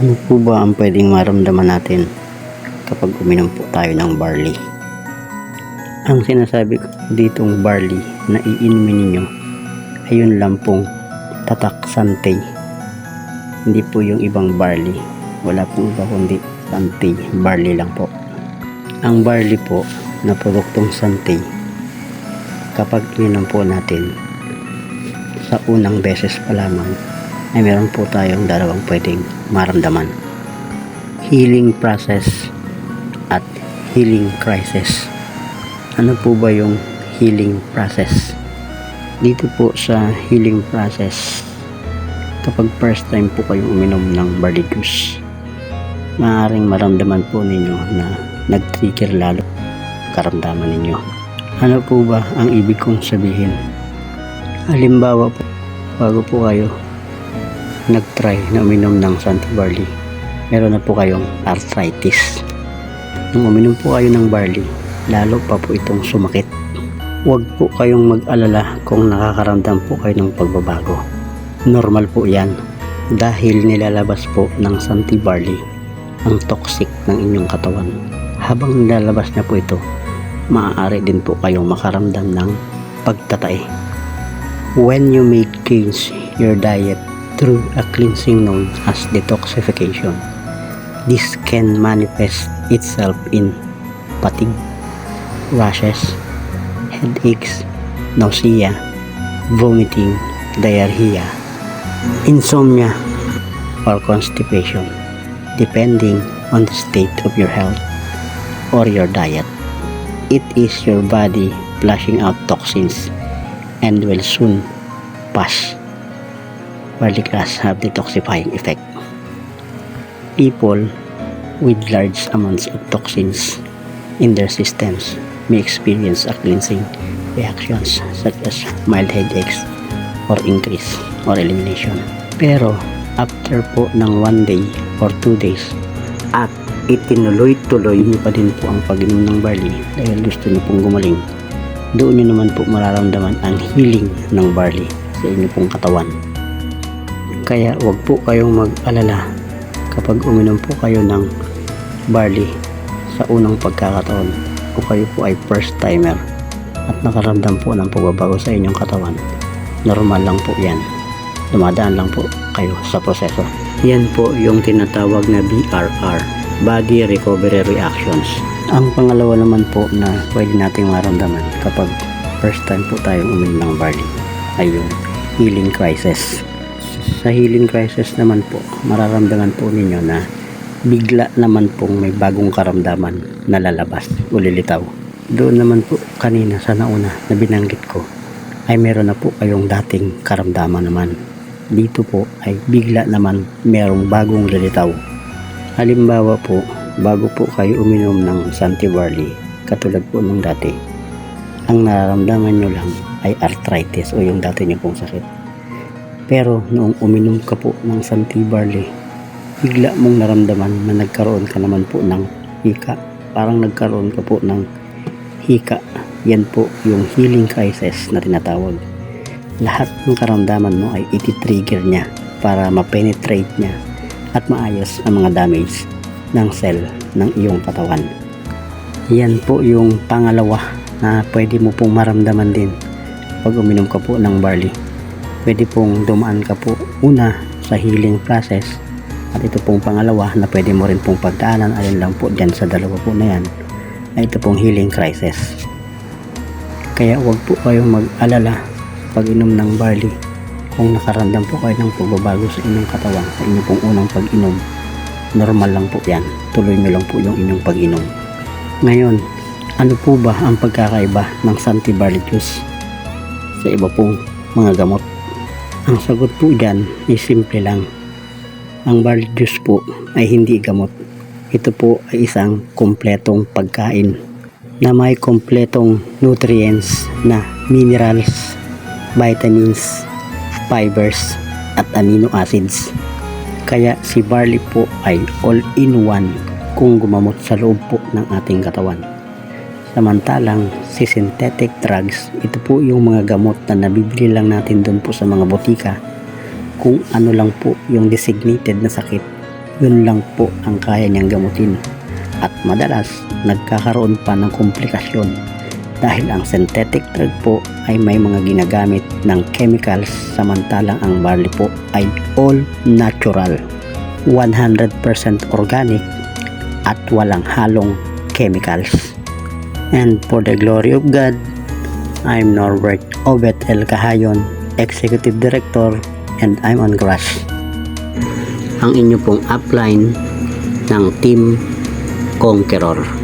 Ano po ba ang pwedeng maramdaman natin kapag uminom po tayo ng barley? Ang sinasabi ko ditong barley na iinumin ninyo ay yun lang pong tatak santay. Hindi po yung ibang barley. Wala pong iba kundi santay. Barley lang po. Ang barley po na produktong santay kapag ininom po natin sa unang beses pa lamang ay meron po tayong dalawang pwedeng maramdaman. Healing process at healing crisis. Ano po ba yung healing process? Dito po sa healing process, kapag first time po kayong uminom ng barley juice, maaaring maramdaman po ninyo na nag-trigger lalo karamdaman ninyo. Ano po ba ang ibig kong sabihin? Halimbawa po, bago po kayo nag-try na uminom ng Santi Barley, meron na po kayong arthritis. Nung uminom po kayo ng barley, lalo pa po itong sumakit. Huwag po kayong mag-alala kung nakakaramdam po kayo ng pagbabago. Normal po yan dahil nilalabas po ng Santi Barley ang toxic ng inyong katawan. Habang nilalabas na po ito, maaari din po kayong makaramdam ng pagtatay. When you make change your diet through a cleansing known as detoxification. This can manifest itself in fatigue, rashes, headaches, nausea, vomiting, diarrhea, insomnia, or constipation, depending on the state of your health or your diet. It is your body flushing out toxins and will soon pass grass have detoxifying effect. People with large amounts of toxins in their systems may experience a cleansing reactions such as mild headaches or increase or elimination. Pero after po ng one day or two days at itinuloy-tuloy niyo pa din po ang pag-inom ng barley dahil gusto niyo pong gumaling, doon niyo naman po mararamdaman ang healing ng barley sa inyo pong katawan. Kaya wag po kayong mag-alala kapag uminom po kayo ng barley sa unang pagkakataon o kayo po ay first timer at nakaramdam po ng pagbabago sa inyong katawan. Normal lang po yan. Dumadaan lang po kayo sa proseso. Yan po yung tinatawag na BRR, Body Recovery Reactions. Ang pangalawa naman po na pwede nating maramdaman kapag first time po tayong uminom ng barley ay yung healing crisis sa healing crisis naman po, mararamdaman po ninyo na bigla naman pong may bagong karamdaman na lalabas o. Doon naman po kanina sa nauna na binanggit ko ay meron na po kayong dating karamdaman naman. Dito po ay bigla naman merong bagong lilitaw. Halimbawa po, bago po kayo uminom ng Santi Barley, katulad po nung dati, ang nararamdaman nyo lang ay arthritis o yung dati nyo pong sakit pero noong uminom ka po ng Santi Barley, bigla mong naramdaman na nagkaroon ka naman po ng hika. Parang nagkaroon ka po ng hika. Yan po yung healing crisis na tinatawag. Lahat ng karamdaman mo ay iti-trigger niya para ma-penetrate niya at maayos ang mga damage ng cell ng iyong katawan. Yan po yung pangalawa na pwede mo pong maramdaman din pag uminom ka po ng barley pwede pong dumaan ka po una sa healing process. At ito pong pangalawa na pwede mo rin pong pagdaanan alin lang po dyan sa dalawa po na yan ay ito pong healing crisis. Kaya wag po kayong mag-alala pag inom ng barley. Kung nakaramdam po kayo ng pagbabago sa inyong katawan sa inyong pong unang pag-inom normal lang po yan. Tuloy nyo lang po yung inyong pag-inom. Ngayon ano po ba ang pagkakaiba ng Santi Barley Juice sa iba pong mga gamot ang sagot po dyan ay simple lang. Ang barley juice po ay hindi gamot. Ito po ay isang kompletong pagkain na may kompletong nutrients na minerals, vitamins, fibers, at amino acids. Kaya si barley po ay all-in-one kung gumamot sa loob po ng ating katawan. Samantalang si synthetic drugs, ito po yung mga gamot na nabibili lang natin doon po sa mga botika kung ano lang po yung designated na sakit Yun lang po ang kaya niyang gamutin. At madalas, nagkakaroon pa ng komplikasyon dahil ang synthetic drug po ay may mga ginagamit ng chemicals samantalang ang barley po ay all natural, 100% organic at walang halong chemicals. And for the glory of God, I'm Norbert Obet El Cahayon, Executive Director, and I'm on Crush. Ang inyo pong upline ng Team Conqueror.